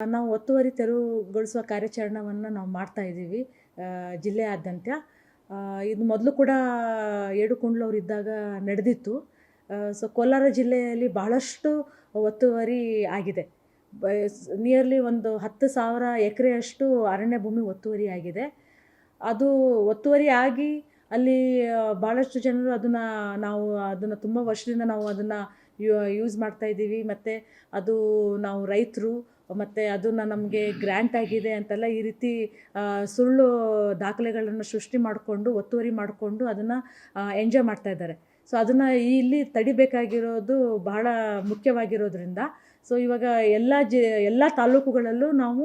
ನಾವು ಒತ್ತುವರಿ ತೆರವುಗೊಳಿಸುವ ಕಾರ್ಯಾಚರಣೆಯನ್ನು ನಾವು ಮಾಡ್ತಾ ಇದ್ದೀವಿ ಜಿಲ್ಲೆಯಾದ್ಯಂತ. ಇದು ಮೊದಲು ಕೂಡ ಏಡುಕೊಂಡ್ಲವ್ರು ಇದ್ದಾಗ ನಡೆದಿತ್ತು. ಸೊ ಕೋಲಾರ ಜಿಲ್ಲೆಯಲ್ಲಿ ಬಹಳಷ್ಟು ಒತ್ತುವರಿ ಆಗಿದೆ. ನಿಯರ್ಲಿ ಒಂದು ಹತ್ತು ಸಾವಿರ ಎಕರೆಯಷ್ಟು ಅರಣ್ಯ ಭೂಮಿ ಒತ್ತುವರಿ ಆಗಿದೆ. ಅದು ಒತ್ತುವರಿ ಆಗಿ ಅಲ್ಲಿ ಭಾಳಷ್ಟು ಜನರು ಅದನ್ನು ನಾವು, ಅದನ್ನು ತುಂಬ ವರ್ಷದಿಂದ ನಾವು ಅದನ್ನು ಯೂಸ್ ಮಾಡ್ತಾ ಇದ್ದೀವಿ. ಮತ್ತು ಅದು ನಾವು ರೈತರು ಮತ್ತು ಅದನ್ನು ನಮಗೆ ಗ್ರ್ಯಾಂಟ್ ಆಗಿದೆ ಅಂತೆಲ್ಲ ಈ ರೀತಿ ಸುಳ್ಳು ದಾಖಲೆಗಳನ್ನು ಸೃಷ್ಟಿ ಮಾಡಿಕೊಂಡು, ಒತ್ತುವರಿ ಮಾಡಿಕೊಂಡು ಅದನ್ನು ಎಂಜಾಯ್ ಮಾಡ್ತಾ ಇದ್ದಾರೆ. ಸೊ ಅದನ್ನು ಇಲ್ಲಿ ತಡಿಬೇಕಾಗಿರೋದು ಬಹಳ ಮುಖ್ಯವಾಗಿರೋದ್ರಿಂದ ಸೊ ಇವಾಗ ಎಲ್ಲ ಜಿ, ಎಲ್ಲ ತಾಲೂಕುಗಳಲ್ಲೂ ನಾವು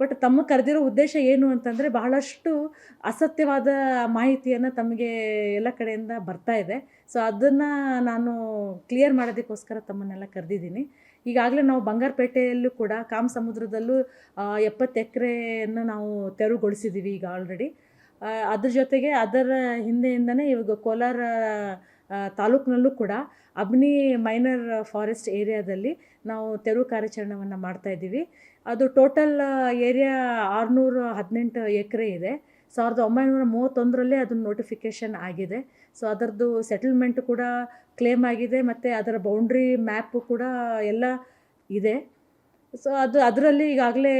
ಬಟ್ ತಮ್ಮ ಕರೆದಿರೋ ಉದ್ದೇಶ ಏನು ಅಂತಂದರೆ ಬಹಳಷ್ಟು ಅಸತ್ಯವಾದ ಮಾಹಿತಿಯನ್ನು ತಮಗೆ ಎಲ್ಲ ಕಡೆಯಿಂದ ಬರ್ತಾ ಇದೆ. ಸೊ ಅದನ್ನು ನಾನು ಕ್ಲಿಯರ್ ಮಾಡೋದಕ್ಕೋಸ್ಕರ ತಮ್ಮನ್ನೆಲ್ಲ ಕರೆದಿದ್ದೀನಿ. ಈಗಾಗಲೇ ನಾವು ಬಂಗಾರಪೇಟೆಯಲ್ಲೂ ಕೂಡ, ಕಾಮ್ ಸಮುದ್ರದಲ್ಲೂ ಎಪ್ಪತ್ತು ಎಕರೆಯನ್ನು ನಾವು ತೆರವುಗೊಳಿಸಿದ್ದೀವಿ ಈಗ ಆಲ್ರೆಡಿ ಅದ್ರ ಜೊತೆಗೆ ಅದರ ಹಿಂದೆಯಿಂದನೇ ಇವಾಗ ಕೋಲಾರ ತಾಲೂಕಿನಲ್ಲೂ ಕೂಡ ಅಬ್ನಿ ಮೈನರ್ ಫಾರೆಸ್ಟ್ ಏರಿಯಾದಲ್ಲಿ ನಾವು ತೆರವು ಕಾರ್ಯಾಚರಣೆಯನ್ನು ಮಾಡ್ತಾ ಇದ್ದೀವಿ. ಅದು ಟೋಟಲ್ ಏರಿಯಾ ಆರುನೂರ ಹದಿನೆಂಟು ಎಕರೆ ಇದೆ. ಸಾವಿರದ ಒಂಬೈನೂರ ಮೂವತ್ತೊಂದರಲ್ಲೇ ಅದನ್ನು ನೋಟಿಫಿಕೇಷನ್ ಆಗಿದೆ. ಸೊ ಅದರದ್ದು ಸೆಟಲ್ಮೆಂಟ್ ಕೂಡ ಕ್ಲೇಮ್ ಆಗಿದೆ ಮತ್ತು ಅದರ ಬೌಂಡ್ರಿ ಮ್ಯಾಪು ಕೂಡ ಎಲ್ಲ ಇದೆ. ಸೊ ಅದು, ಅದರಲ್ಲಿ ಈಗಾಗಲೇ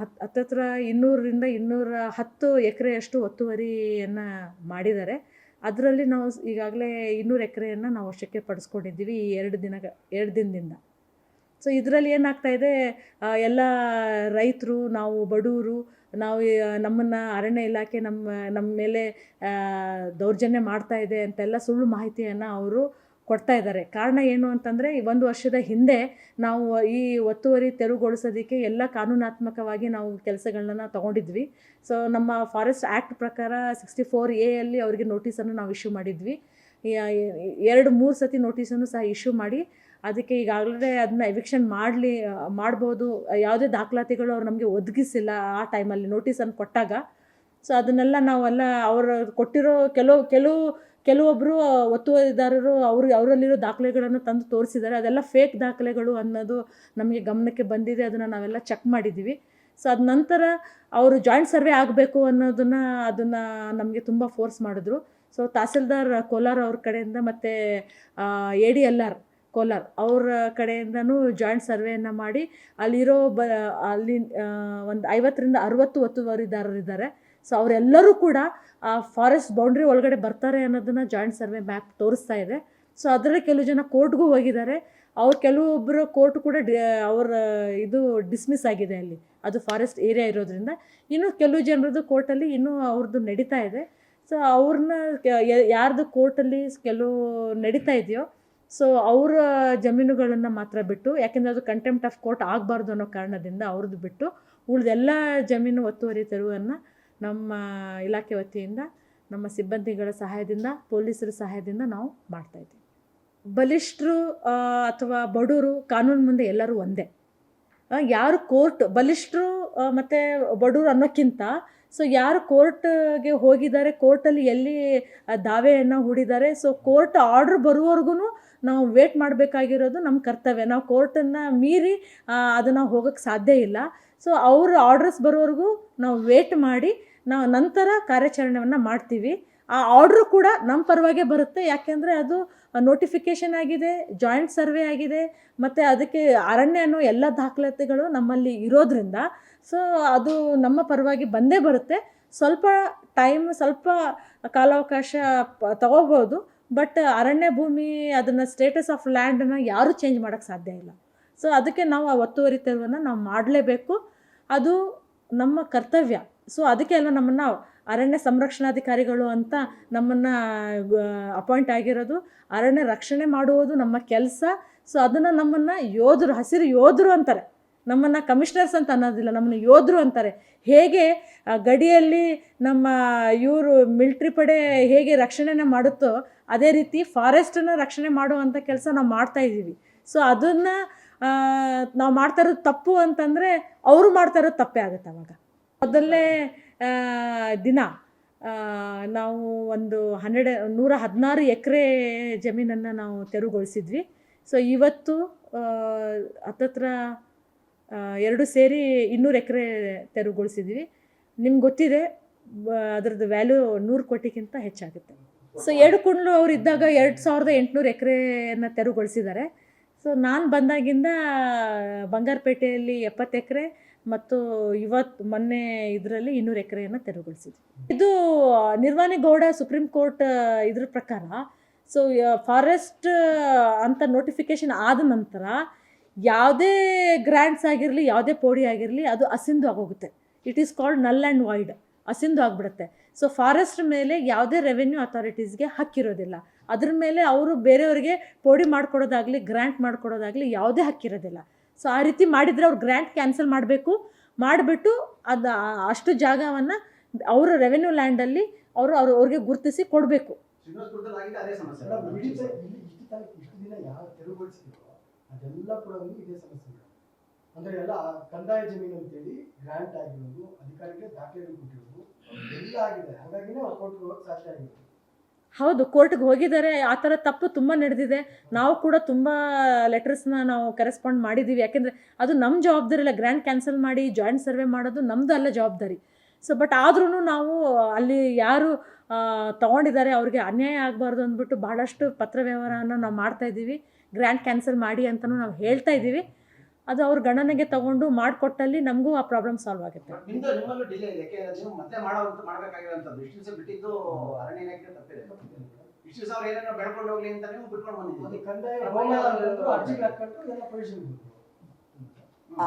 ಹತ್ತು ಹತ್ತತ್ರ ಇನ್ನೂರರಿಂದ ಇನ್ನೂರ ಹತ್ತು ಎಕರೆಯಷ್ಟು ಒತ್ತುವರಿಯನ್ನು ಮಾಡಿದ್ದಾರೆ. ಅದರಲ್ಲಿ ನಾವು ಈಗಾಗಲೇ ಇನ್ನೂರು ಎಕರೆಯನ್ನು ನಾವು ವಶಕ್ಕೆ ಪಡಿಸ್ಕೊಂಡಿದ್ದೀವಿ ಈ ಎರಡು ದಿನ ಎರಡು ದಿನದಿಂದ. ಸೊ ಇದರಲ್ಲಿ ಏನಾಗ್ತಾ ಇದೆ ಎಲ್ಲ ರೈತರು, ನಾವು ಬಡವರು ನಾವು ನಮ್ಮನ್ನು ಅರಣ್ಯ ಇಲಾಖೆ ನಮ್ಮ ನಮ್ಮ ಮೇಲೆ ದೌರ್ಜನ್ಯ ಮಾಡ್ತಾ ಇದೆ ಅಂತೆಲ್ಲ ಸುಳ್ಳು ಮಾಹಿತಿಯನ್ನು ಅವರು ಕೊಡ್ತಾ ಇದ್ದಾರೆ. ಕಾರಣ ಏನು ಅಂತಂದರೆ ಒಂದು ವರ್ಷದ ಹಿಂದೆ ನಾವು ಈ ಒತ್ತುವರಿ ತೆರವುಗೊಳಿಸೋದಕ್ಕೆ ಎಲ್ಲ ಕಾನೂನಾತ್ಮಕವಾಗಿ ನಾವು ಕೆಲಸಗಳನ್ನ ತೊಗೊಂಡಿದ್ವಿ. ಸೊ ನಮ್ಮ ಫಾರೆಸ್ಟ್ ಆ್ಯಕ್ಟ್ ಪ್ರಕಾರ ಸಿಕ್ಸ್ಟಿ ಫೋರ್ ಎ ಅಲ್ಲಿ ಅವರಿಗೆ ನೋಟಿಸನ್ನು ನಾವು ಇಶ್ಯೂ ಮಾಡಿದ್ವಿ. ಎರಡು ಮೂರು ಸತಿ ನೋಟಿಸನ್ನು ಸಹ ಇಶ್ಯೂ ಮಾಡಿ, ಅದಕ್ಕೆ ಈಗಾಗಲೇ ಅದನ್ನ ಎವಿಕ್ಷನ್ ಮಾಡಲಿ, ಮಾಡ್ಬೋದು. ಯಾವುದೇ ದಾಖಲಾತಿಗಳು ಅವ್ರು ನಮಗೆ ಒದಗಿಸಿಲ್ಲ ಆ ಟೈಮಲ್ಲಿ ನೋಟಿಸನ್ನು ಕೊಟ್ಟಾಗ. ಸೊ ಅದನ್ನೆಲ್ಲ ನಾವೆಲ್ಲ ಅವರು ಕೊಟ್ಟಿರೋ ಕೆಲವು ಕೆಲವು ಕೆಲವೊಬ್ಬರು ಒತ್ತುವರಿದಾರರು ಅವರು, ಅವರಲ್ಲಿರೋ ದಾಖಲೆಗಳನ್ನು ತಂದು ತೋರಿಸಿದ್ದಾರೆ ಅದೆಲ್ಲ ಫೇಕ್ ದಾಖಲೆಗಳು ಅನ್ನೋದು ನಮಗೆ ಗಮನಕ್ಕೆ ಬಂದಿದೆ. ಅದನ್ನು ನಾವೆಲ್ಲ ಚೆಕ್ ಮಾಡಿದ್ದೀವಿ ಸೊ ಅದ ನಂತರ ಅವರು ಜಾಯಿಂಟ್ ಸರ್ವೆ ಆಗಬೇಕು ಅನ್ನೋದನ್ನು ಅದನ್ನು ನಮಗೆ ತುಂಬ ಫೋರ್ಸ್ ಮಾಡಿದ್ರು. ಸೊ ತಹಸೀಲ್ದಾರ್ ಕೋಲಾರ ಅವ್ರ ಕಡೆಯಿಂದ ಮತ್ತು A D L R Kolar ಅವರ ಕಡೆಯಿಂದನೂ ಜಾಯಿಂಟ್ ಸರ್ವೆಯನ್ನು ಮಾಡಿ ಅಲ್ಲಿರೋ ಬ ಅಲ್ಲಿ ಒಂದು ಐವತ್ತರಿಂದ ಅರುವತ್ತು ಒತ್ತುವರಿದಾರರಿದ್ದಾರೆ. ಸೊ ಅವರೆಲ್ಲರೂ ಕೂಡ, ಆ ಫಾರೆಸ್ಟ್ ಬೌಂಡ್ರಿ ಒಳಗಡೆ ಬರ್ತಾರೆ ಅನ್ನೋದನ್ನು ಜಾಯಿಂಟ್ ಸರ್ವೆ ಮ್ಯಾಪ್ ತೋರಿಸ್ತಾ ಇದೆ. ಸೊ ಅದರಲ್ಲಿ ಕೆಲವು ಜನ ಕೋರ್ಟ್ಗೂ ಹೋಗಿದ್ದಾರೆ. ಅವ್ರು ಕೆಲವೊಬ್ಬರು ಕೋರ್ಟ್ ಕೂಡ ಅವರ, ಇದು ಡಿಸ್ಮಿಸ್ ಆಗಿದೆ ಅಲ್ಲಿ. ಅದು ಫಾರೆಸ್ಟ್ ಏರಿಯಾ ಇರೋದ್ರಿಂದ. ಇನ್ನು ಕೆಲವು ಜನರದ್ದು ಕೋರ್ಟಲ್ಲಿ ಇನ್ನೂ ಅವ್ರದ್ದು ನಡೀತಾ ಇದೆ. ಸೊ ಅವ್ರನ್ನ ಯಾರ್ದು ಕೋರ್ಟಲ್ಲಿ ಕೆಲವು ನಡೀತಾ ಇದೆಯೋ ಸೊ ಅವರ ಜಮೀನುಗಳನ್ನು ಮಾತ್ರ ಬಿಟ್ಟು, ಯಾಕೆಂದರೆ ಅದು ಕಂಟೆಂಪ್ಟ್ ಆಫ್ ಕೋರ್ಟ್ ಆಗಬಾರ್ದು ಅನ್ನೋ ಕಾರಣದಿಂದ ಅವ್ರದ್ದು ಬಿಟ್ಟು, ಉಳಿದೆಲ್ಲ ಜಮೀನು ಒತ್ತುವರಿ ತೆರವನ್ನು ನಮ್ಮ ಇಲಾಖೆ ವತಿಯಿಂದ, ನಮ್ಮ ಸಿಬ್ಬಂದಿಗಳ ಸಹಾಯದಿಂದ, ಪೊಲೀಸರ ಸಹಾಯದಿಂದ ನಾವು ಮಾಡ್ತಾಯಿದ್ದೀವಿ ಬಲಿಷ್ಠರು ಅಥವಾ ಬಡವರು ಕಾನೂನು ಮುಂದೆ ಎಲ್ಲರೂ ಒಂದೇ. ಯಾರು ಕೋರ್ಟ್ ಬಲಿಷ್ಠರು ಮತ್ತು ಬಡವರು ಅನ್ನೋಕ್ಕಿಂತ, ಸೊ ಯಾರು ಕೋರ್ಟ್ಗೆ ಹೋಗಿದ್ದಾರೆ, ಕೋರ್ಟಲ್ಲಿ ಎಲ್ಲಿ ದಾವೆಯನ್ನು ಹೂಡಿದ್ದಾರೆ, ಸೊ ಕೋರ್ಟ್ ಆರ್ಡ್ರ್ ಬರುವವರೆಗೂ ನಾವು ವೇಟ್ ಮಾಡಬೇಕಾಗಿರೋದು ನಮ್ಮ ಕರ್ತವ್ಯ. ನಾವು ಕೋರ್ಟನ್ನು ಮೀರಿ ಅದನ್ನು ಹೋಗೋಕ್ಕೆ ಸಾಧ್ಯ ಇಲ್ಲ. ಸೊ ಅವ್ರ ಆರ್ಡ್ರಸ್ ಬರೋವರೆಗೂ ನಾವು ವೇಟ್ ಮಾಡಿ ನಾವು ನಂತರ ಕಾರ್ಯಾಚರಣೆಯನ್ನು ಮಾಡ್ತೀವಿ. ಆ ಆರ್ಡ್ರು ಕೂಡ ನಮ್ಮ ಪರವಾಗೇ ಬರುತ್ತೆ. ಯಾಕೆಂದರೆ ಅದು ನೋಟಿಫಿಕೇಷನ್ ಆಗಿದೆ ಜಾಯಿಂಟ್ ಸರ್ವೆ ಆಗಿದೆ, ಮತ್ತು ಅದಕ್ಕೆ ಅರಣ್ಯ ಅನ್ನೋ ಎಲ್ಲ ದಾಖಲಾತಿಗಳು ನಮ್ಮಲ್ಲಿ ಇರೋದ್ರಿಂದ ಸೊ ಅದು ನಮ್ಮ ಪರವಾಗಿ ಬಂದೇ ಬರುತ್ತೆ. ಸ್ವಲ್ಪ ಟೈಮ್ ಸ್ವಲ್ಪ ಕಾಲಾವಕಾಶ ತಗೋಬೋದು ಬಟ್ ಅರಣ್ಯ ಭೂಮಿ ಅದನ್ನು ಸ್ಟೇಟಸ್ ಆಫ್ ಲ್ಯಾಂಡನ್ನು ಯಾರೂ ಚೇಂಜ್ ಮಾಡೋಕ್ಕೆ ಸಾಧ್ಯ ಇಲ್ಲ. ಸೊ ಅದಕ್ಕೆ ನಾವು ಆ ಒತ್ತುವರಿ ತೆರವನ್ನು ನಾವು ಮಾಡಲೇಬೇಕು. ಅದು ನಮ್ಮ ಕರ್ತವ್ಯ. ಸೊ ಅದಕ್ಕೆ ಅಲ್ಲ ನಮ್ಮನ್ನು ಅರಣ್ಯ ಸಂರಕ್ಷಣಾಧಿಕಾರಿಗಳು ಅಂತ ನಮ್ಮನ್ನು ಅಪಾಯಿಂಟ್ ಆಗಿರೋದು. ಅರಣ್ಯ ರಕ್ಷಣೆ ಮಾಡುವುದು ನಮ್ಮ ಕೆಲಸ. ಸೊ ಅದನ್ನು ನಮ್ಮನ್ನು ಯೋಧರು, ಹಸಿರು ಯೋಧರು ಅಂತಾರೆ. ನಮ್ಮನ್ನು ಕಮಿಷನರ್ಸ್ ಅಂತ ಅನ್ನೋದಿಲ್ಲ, ನಮ್ಮನ್ನು ಯೋಧರು ಅಂತಾರೆ. ಹೇಗೆ ಗಡಿಯಲ್ಲಿ ನಮ್ಮ ಇವರು ಮಿಲ್ಟ್ರಿ ಪಡೆ ಹೇಗೆ ರಕ್ಷಣೆನ ಮಾಡುತ್ತೋ, ಅದೇ ರೀತಿ ಫಾರೆಸ್ಟನ್ನು ರಕ್ಷಣೆ ಮಾಡುವಂಥ ಕೆಲಸ ನಾವು ಮಾಡ್ತಾ ಇದ್ದೀವಿ ಸೊ ಅದನ್ನು ನಾವು ಮಾಡ್ತಾ ಇರೋದು ತಪ್ಪು ಅಂತಂದರೆ ಅವರು ಮಾಡ್ತಾ ಇರೋದು ತಪ್ಪೇ ಆಗುತ್ತೆ ಅವಾಗ. ಮೊದಲನೇ ದಿನ ನಾವು ಒಂದು ಹನ್ನೆರಡು, ನೂರ ಹದಿನಾರು ಎಕರೆ ಜಮೀನನ್ನು ನಾವು ತೆರವುಗೊಳಿಸಿದ್ವಿ. ಸೊ ಇವತ್ತು ಹತ್ತತ್ರ ಎರಡು ಸೇರಿ ಇನ್ನೂರು ಎಕರೆ ತೆರವುಗೊಳಿಸಿದ್ವಿ. ನಿಮ್ಗೆ ಗೊತ್ತಿದೆ ಅದ್ರದ್ದು ವ್ಯಾಲ್ಯೂ ನೂರು ಕೋಟಿಗಿಂತ ಹೆಚ್ಚಾಗುತ್ತೆ. ಸೊ ಎರಡು ಕುಂಡ್ಲು ಅವರು ಇದ್ದಾಗ ಎರಡು ಸಾವಿರದ ಎಂಟುನೂರು ಎಕರೆಯನ್ನು ತೆರವುಗೊಳಿಸಿದ್ದಾರೆ. ಸೊ ನಾನು ಬಂದಾಗಿಂದ, ಬಂಗಾರಪೇಟೆಯಲ್ಲಿ ಎಪ್ಪತ್ತು ಎಕರೆ ಮತ್ತು ಇವತ್ತು ಮೊನ್ನೆ ಇದರಲ್ಲಿ ಇನ್ನೂರು ಎಕರೆಯನ್ನು ತೆರವುಗೊಳಿಸಿದ್ವಿ. ಇದು, ನಿರ್ವಾಣಿ ಗೌಡ ಸುಪ್ರೀಂ ಕೋರ್ಟ್, ಇದ್ರ ಪ್ರಕಾರ ಸೊ ಫಾರೆಸ್ಟ್, ಅಂತ ನೋಟಿಫಿಕೇಶನ್ ಆದ ನಂತರ, ಯಾವುದೇ ಗ್ರ್ಯಾಂಡ್ಸ್ ಆಗಿರಲಿ, ಯಾವುದೇ ಪೋಡಿ ಆಗಿರಲಿ, ಅದು ಅಸಿಂಧು ಆಗೋಗುತ್ತೆ. It is called null and void ಅಸಿಂಧು ಆಗಿಬಿಡುತ್ತೆ. ಸೊ ಫಾರೆಸ್ಟ್ ಮೇಲೆ ಯಾವುದೇ ರೆವೆನ್ಯೂ ಅಥಾರಿಟೀಸ್ಗೆ ಹಕ್ಕಿರೋದಿಲ್ಲ. ಅದ್ರ ಮೇಲೆ ಅವರು ಬೇರೆಯವ್ರಿಗೆ ಪೋಡಿ ಮಾಡ್ಕೊಡೋದಾಗಲಿ ಗ್ರ್ಯಾಂಟ್ ಮಾಡಿಕೊಡೋದಾಗಲಿ ಯಾವುದೇ ಹಕ್ಕಿರೋದಿಲ್ಲ ಸೊ ಆ ರೀತಿ ಮಾಡಿದರೆ ಅವ್ರು ಗ್ರ್ಯಾಂಟ್ ಕ್ಯಾನ್ಸಲ್ ಮಾಡಬೇಕು. ಮಾಡಿಬಿಟ್ಟು ಅದು ಅಷ್ಟು ಜಾಗವನ್ನು ಅವರ ರೆವೆನ್ಯೂ ಲ್ಯಾಂಡಲ್ಲಿ ಅವರು ಅವ್ರು ಅವ್ರಿಗೆ ಗುರುತಿಸಿ ಕೊಡಬೇಕು. ಅದೆಲ್ಲ ಕೂಡ ಒಂದು ಇದೇ ಸಮಸ್ಯೆ ಅಂದ್ರೆ ಎಲ್ಲ ಕಂದಾಯ ಜಮೀನು ಅಂತೇಳಿ ಗ್ರಾಂಟ್ ಆಗಿರೋದು ಅಧಿಕಾರಿಗೆ ದಾಖಲೆಗಳು ಕೊಟ್ಟಿರೋದು ಎಲ್ಲ ಆಗಿದೆ. ಹಾಗಾಗಿನೇ ಕೋರ್ಟ್ಗೆ ಹೋಗಕ್ಕೆ ಸಾಧ್ಯ ಆಗಿದೆ ಹೌದು, ಕೋರ್ಟ್ಗೆ ಹೋಗಿದ್ದಾರೆ. ಆ ಥರ ತಪ್ಪು ತುಂಬ ನಡೆದಿದೆ. ನಾವು ಕೂಡ ತುಂಬ ಲೆಟರ್ಸ್ನ ನಾವು ಕರೆಸ್ಪಾಂಡ್ ಮಾಡಿದ್ದೀವಿ ಯಾಕೆಂದರೆ ಅದು ನಮ್ಮ ಜವಾಬ್ದಾರಿ ಇಲ್ಲ ಗ್ರ್ಯಾಂಡ್ ಕ್ಯಾನ್ಸಲ್ ಮಾಡಿ ಜಾಯಿಂಟ್ ಸರ್ವೆ ಮಾಡೋದು ನಮ್ಮದು ಅಲ್ಲ ಜವಾಬ್ದಾರಿ. ಸೊ ಬಟ್ ಆದ್ರೂ ನಾವು ಅಲ್ಲಿ ಯಾರು ತೊಗೊಂಡಿದ್ದಾರೆ, ಅವ್ರಿಗೆ ಅನ್ಯಾಯ ಆಗಬಾರ್ದು ಅಂದ್ಬಿಟ್ಟು ಭಾಳಷ್ಟು ಪತ್ರ ವ್ಯವಹಾರನ ನಾವು ಮಾಡ್ತಾ ಇದ್ದೀವಿ ಗ್ರ್ಯಾಂಡ್ ಕ್ಯಾನ್ಸಲ್ ಮಾಡಿ ಅಂತಲೂ ನಾವು ಹೇಳ್ತಾ ಇದ್ದೀವಿ ಅದು ಅವ್ರ ಗಣನೆಗೆ ತಗೊಂಡು ಮಾಡಿಕೊಟ್ಟಲ್ಲಿ ನಮಗೂ ಆ ಪ್ರಾಬ್ಲಮ್ ಸಾಲ್ವ್ ಆಗುತ್ತೆ.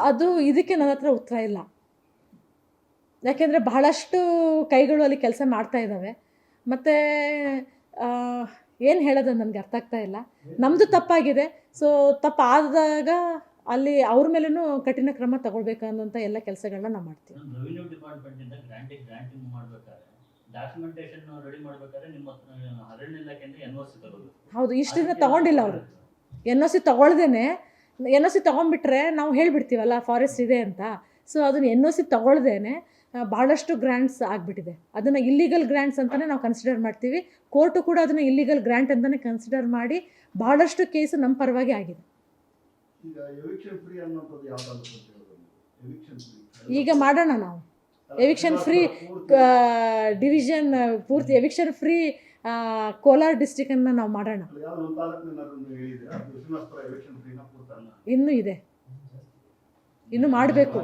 ಅದು ಇದಕ್ಕೆ ನನ್ನ ಹತ್ರ ಉತ್ತರ ಇಲ್ಲ. ಯಾಕೆಂದರೆ ಬಹಳಷ್ಟು ಕೈಗಳು ಅಲ್ಲಿ ಕೆಲಸ ಮಾಡ್ತಾ ಇದ್ದಾವೆ ಮತ್ತು ಏನು ಹೇಳೋದು ನನಗೆ ಅರ್ಥ ಆಗ್ತಾ ಇಲ್ಲ. ನಮ್ಮದು ತಪ್ಪಾಗಿದೆ. ಸೊ ತಪ್ಪಾದಾಗ ಅಲ್ಲಿ ಅವ್ರ ಮೇಲೂ ಕಠಿಣ ಕ್ರಮ ತಗೊಳ್ಬೇಕನ್ನುವಂಥ ಎಲ್ಲ ಕೆಲಸಗಳನ್ನ ನಾವು ಮಾಡ್ತೀವಿ. ರೆವಿನ್ಯೂ ಡಿಪಾರ್ಟ್ಮೆಂಟ್ ಇಂದ ಗ್ರಾಂಟಿಂಗ್ ಗ್ರಾಂಟಿಂಗ್ ಮಾಡ್ಬೇಕಾದ್ರೆ ಡಾಕ್ಯುಮೆಂಟೇಶನ್ ರೆಡಿ ಮಾಡ್ಬೇಕಾದ್ರೆ ನಿಮ್ಮ ಅರಣ್ಯ ಇಲಾಖೆಯಿಂದ ಎನ್ ಸಿ ಹೌದು ಇಷ್ಟು ದಿನ ತಗೊಂಡಿಲ್ಲ ಅವರು. ಎನ್ ಒ ಸಿ ತಗೊಳ್ದೇನೆ ಎನ್ ಒ ಸಿ ತೊಗೊಂಡ್ಬಿಟ್ರೆ ನಾವು ಹೇಳಿಬಿಡ್ತೀವಲ್ಲ ಫಾರೆಸ್ಟ್ ಇದೆ ಅಂತ. ಸೊ ಅದನ್ನು ಎನ್ ಒ ಸಿ ತಗೊಳ್ದೇನೆ ಭಾಳಷ್ಟು ಗ್ರ್ಯಾಂಟ್ಸ್ ಆಗಿಬಿಟ್ಟಿದೆ. ಅದನ್ನು ಇಲ್ಲಿಗಲ್ ಗ್ರ್ಯಾಂಟ್ಸ್ ಅಂತಲೇ ನಾವು ಕನ್ಸಿಡರ್ ಮಾಡ್ತೀವಿ. ಕೋರ್ಟು ಕೂಡ ಅದನ್ನು ಇಲ್ಲಿಗಲ್ ಗ್ರ್ಯಾಂಟ್ ಅಂತಲೇ ಕನ್ಸಿಡರ್ ಮಾಡಿ ಭಾಳಷ್ಟು ಕೇಸು ನಮ್ಮ ಪರವಾಗಿ ಆಗಿದೆ. ಈಗ ಮಾಡೋಣ ನಾವು. ಎವಿಕ್ಷನ್ ಫ್ರೀ ಡಿವಿಷನ್ ಪೂರ್ತಿ ಎವಿಕ್ಷನ್ ಫ್ರೀ ಕೋಲಾರ ಡಿಸ್ಟಿಕನ್ನು ನಾವು ಮಾಡೋಣ. ಇನ್ನೂ ಇದೆ. ಇನ್ನು ಮಾಡ್ಬೇಕು.